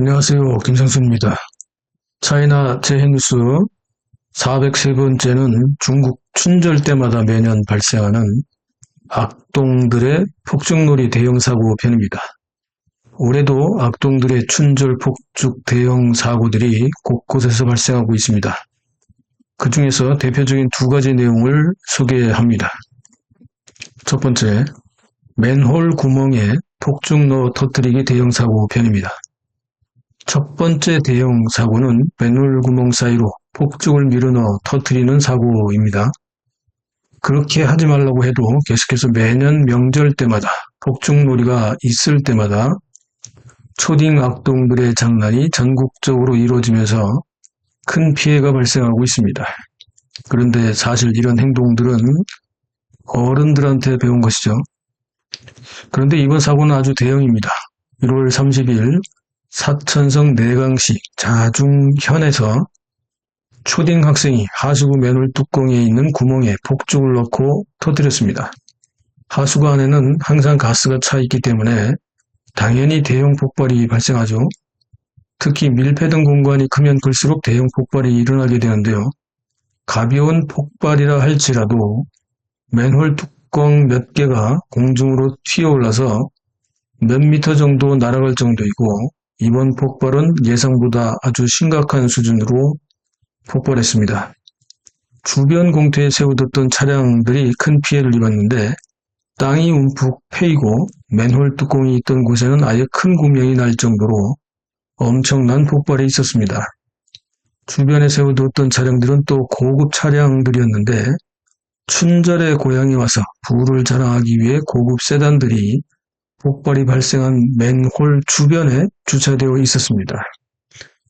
안녕하세요. 김상수입니다. 차이나 재해뉴스 403번째는 중국 춘절 때마다 매년 발생하는 악동들의 폭죽놀이 대형 사고 편입니다. 올해도 악동들의 춘절 폭죽 대형 사고들이 곳곳에서 발생하고 있습니다. 그 중에서 대표적인 두 가지 내용을 소개합니다. 첫 번째, 맨홀 구멍에 폭죽 넣어 터뜨리기 대형 사고 편입니다. 첫 번째 대형 사고는 맨홀 구멍 사이로 폭죽을 밀어넣어 터뜨리는 사고입니다. 그렇게 하지 말라고 해도 계속해서 매년 명절 때마다 폭죽놀이가 있을 때마다 초딩 악동들의 장난이 전국적으로 이루어지면서 큰 피해가 발생하고 있습니다. 그런데 사실 이런 행동들은 어른들한테 배운 것이죠. 그런데 이번 사고는 아주 대형입니다. 1월 30일 사천성 내강시 자중현에서 초딩 학생이 하수구 맨홀 뚜껑에 있는 구멍에 폭죽을 넣고 터뜨렸습니다. 하수구 안에는 항상 가스가 차 있기 때문에 당연히 대형 폭발이 발생하죠. 특히 밀폐된 공간이 크면 클수록 대형 폭발이 일어나게 되는데요. 가벼운 폭발이라 할지라도 맨홀 뚜껑 몇 개가 공중으로 튀어올라서 몇 미터 정도 날아갈 정도이고 이번 폭발은 예상보다 아주 심각한 수준으로 폭발했습니다. 주변 공터에 세워뒀던 차량들이 큰 피해를 입었는데 땅이 움푹 패이고 맨홀 뚜껑이 있던 곳에는 아예 큰 구멍이 날 정도로 엄청난 폭발이 있었습니다. 주변에 세워뒀던 차량들은 또 고급 차량들이었는데 춘절에 고향에 와서 부를 자랑하기 위해 고급 세단들이 폭발이 발생한 맨홀 주변에 주차되어 있었습니다.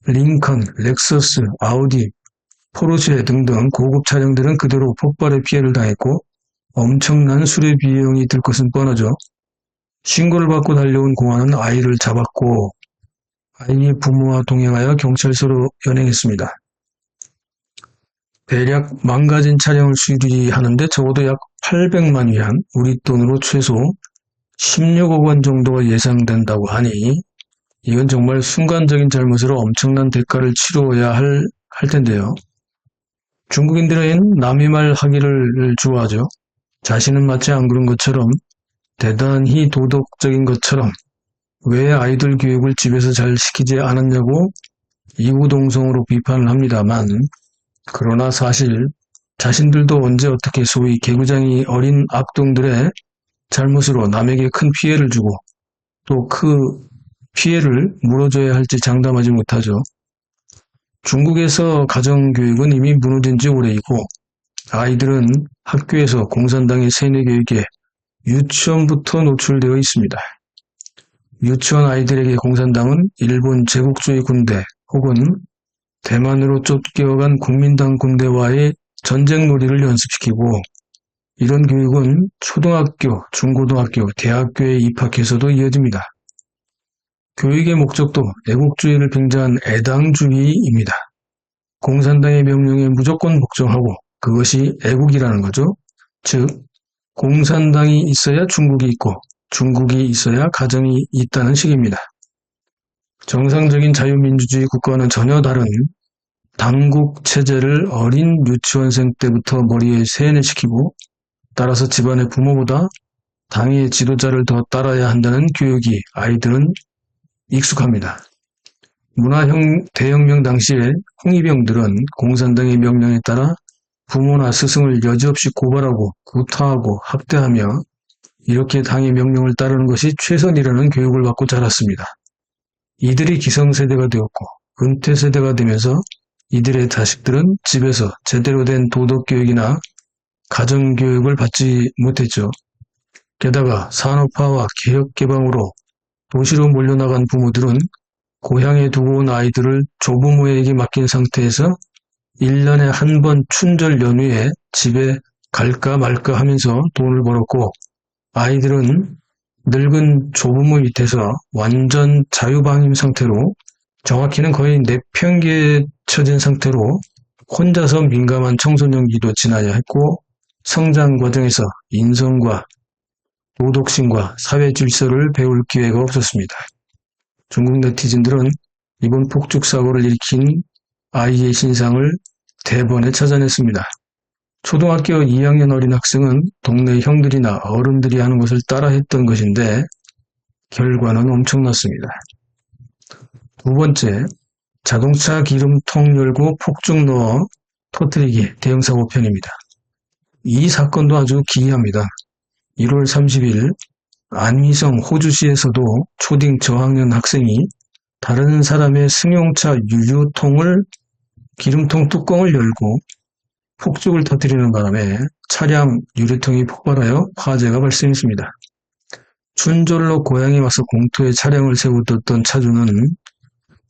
링컨, 렉서스, 아우디, 포르쉐 등등 고급 차량들은 그대로 폭발의 피해를 당했고 엄청난 수리 비용이 들 것은 뻔하죠. 신고를 받고 달려온 공안은 아이를 잡았고 아이의 부모와 동행하여 경찰서로 연행했습니다. 대략 망가진 차량을 수리하는데 적어도 약 800만 위안, 우리 돈으로 최소 16억 원 정도가 예상된다고 하니 이건 정말 순간적인 잘못으로 엄청난 대가를 치러야 할, 할 텐데요. 중국인들은 남의 말 하기를 좋아하죠. 자신은 마치 안 그런 것처럼 대단히 도덕적인 것처럼 왜 아이들 교육을 집에서 잘 시키지 않았냐고 이구동성으로 비판을 합니다만 그러나 사실 자신들도 언제 어떻게 소위 개구장이 어린 악동들의 잘못으로 남에게 큰 피해를 주고 또 그 피해를 물어줘야 할지 장담하지 못하죠. 중국에서 가정교육은 이미 무너진 지 오래이고 아이들은 학교에서 공산당의 세뇌교육에 유치원부터 노출되어 있습니다. 유치원 아이들에게 공산당은 일본 제국주의 군대 혹은 대만으로 쫓겨간 국민당 군대와의 전쟁 놀이를 연습시키고 이런 교육은 초등학교, 중고등학교, 대학교에 입학해서도 이어집니다. 교육의 목적도 애국주의를 빙자한 애당주의입니다. 공산당의 명령에 무조건 복종하고 그것이 애국이라는 거죠. 즉, 공산당이 있어야 중국이 있고 중국이 있어야 가정이 있다는 식입니다. 정상적인 자유민주주의 국가와는 전혀 다른 당국 체제를 어린 유치원생 때부터 머리에 세뇌시키고 따라서 집안의 부모보다 당의 지도자를 더 따라야 한다는 교육이 아이들은 익숙합니다. 문화형 대혁명 당시에 홍위병들은 공산당의 명령에 따라 부모나 스승을 여지없이 고발하고 구타하고 학대하며 이렇게 당의 명령을 따르는 것이 최선이라는 교육을 받고 자랐습니다. 이들이 기성세대가 되었고 은퇴세대가 되면서 이들의 자식들은 집에서 제대로 된 도덕교육이나 가정교육을 받지 못했죠. 게다가 산업화와 개혁개방으로 도시로 몰려나간 부모들은 고향에 두고 온 아이들을 조부모에게 맡긴 상태에서 1년에 한 번 춘절 연휴에 집에 갈까 말까 하면서 돈을 벌었고 아이들은 늙은 조부모 밑에서 완전 자유방임 상태로 정확히는 거의 처진 상태로 혼자서 민감한 청소년기도 지나야 했고 성장 과정에서 인성과 도덕심과 사회 질서를 배울 기회가 없었습니다. 중국 네티즌들은 이번 폭죽 사고를 일으킨 아이의 신상을 대번에 찾아냈습니다. 초등학교 2학년 어린 학생은 동네 형들이나 어른들이 하는 것을 따라 했던 것인데 결과는 엄청났습니다. 두 번째, 자동차 기름통 열고 폭죽 넣어 터뜨리기 대형사고 편입니다. 이 사건도 아주 기이합니다. 1월 30일 안위성 호주시에서도 초딩 저학년 학생이 다른 사람의 승용차 유류통을 기름통 뚜껑을 열고 폭죽을 터뜨리는 바람에 차량 유리통이 폭발하여 화재가 발생했습니다. 춘절로 고향에 와서 공터에 차량을 세우던 차주는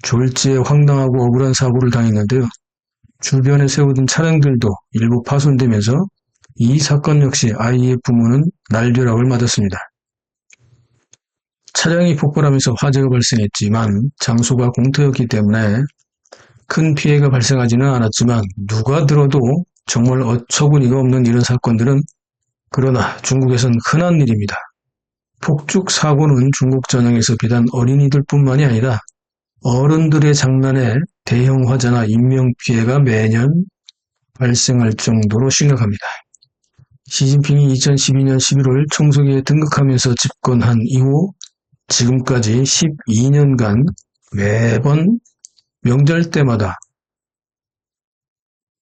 졸지에 황당하고 억울한 사고를 당했는데요. 주변에 세우던 차량들도 일부 파손되면서 이 사건 역시 아이의 부모는 날벼락을 맞았습니다. 차량이 폭발하면서 화재가 발생했지만 장소가 공터였기 때문에 큰 피해가 발생하지는 않았지만 누가 들어도 정말 어처구니가 없는 이런 사건들은 그러나 중국에선 흔한 일입니다. 폭죽 사고는 중국 전역에서 비단 어린이들 뿐만이 아니라 어른들의 장난에 대형 화재나 인명 피해가 매년 발생할 정도로 심각합니다. 시진핑이 2012년 11월 청소기에 등극하면서 집권한 이후 지금까지 12년간 매번 명절 때마다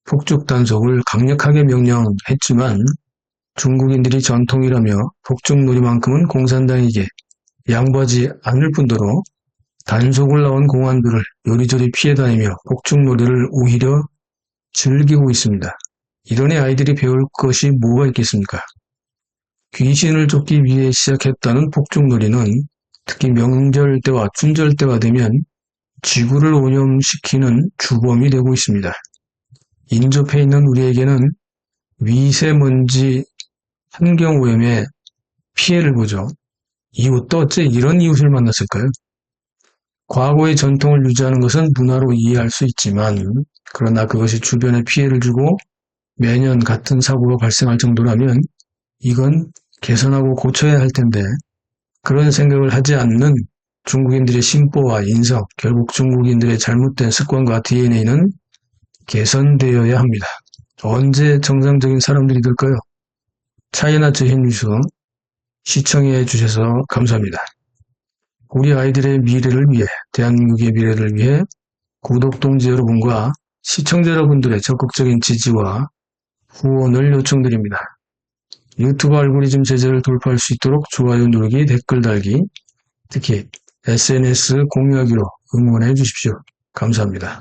폭죽 단속을 강력하게 명령했지만 중국인들이 전통이라며 폭죽놀이만큼은 공산당에게 양보하지 않을 뿐더러 단속을 나온 공안들을 요리조리 피해 다니며 폭죽놀이를 오히려 즐기고 있습니다. 이런의 아이들이 배울 것이 뭐가 있겠습니까? 귀신을 쫓기 위해 시작했다는 폭죽놀이는 특히 명절 때와 춘절 때가 되면 지구를 오염시키는 주범이 되고 있습니다. 인접해 있는 우리에게는 미세먼지 환경오염에 피해를 보죠. 이웃도 어째 이런 이웃을 만났을까요? 과거의 전통을 유지하는 것은 문화로 이해할 수 있지만 그러나 그것이 주변에 피해를 주고 매년 같은 사고가 발생할 정도라면 이건 개선하고 고쳐야 할 텐데 그런 생각을 하지 않는 중국인들의 심보와 인성, 결국 중국인들의 잘못된 습관과 DNA는 개선되어야 합니다. 언제 정상적인 사람들이 될까요? 차이나 저힌 뉴스 시청해 주셔서 감사합니다. 우리 아이들의 미래를 위해, 대한민국의 미래를 위해 구독 동지 여러분과 시청자 여러분들의 적극적인 지지와 후원을 요청드립니다. 유튜브 알고리즘 제재를 돌파할 수 있도록 좋아요 누르기, 댓글 달기, 특히 SNS 공유하기로 응원해 주십시오. 감사합니다.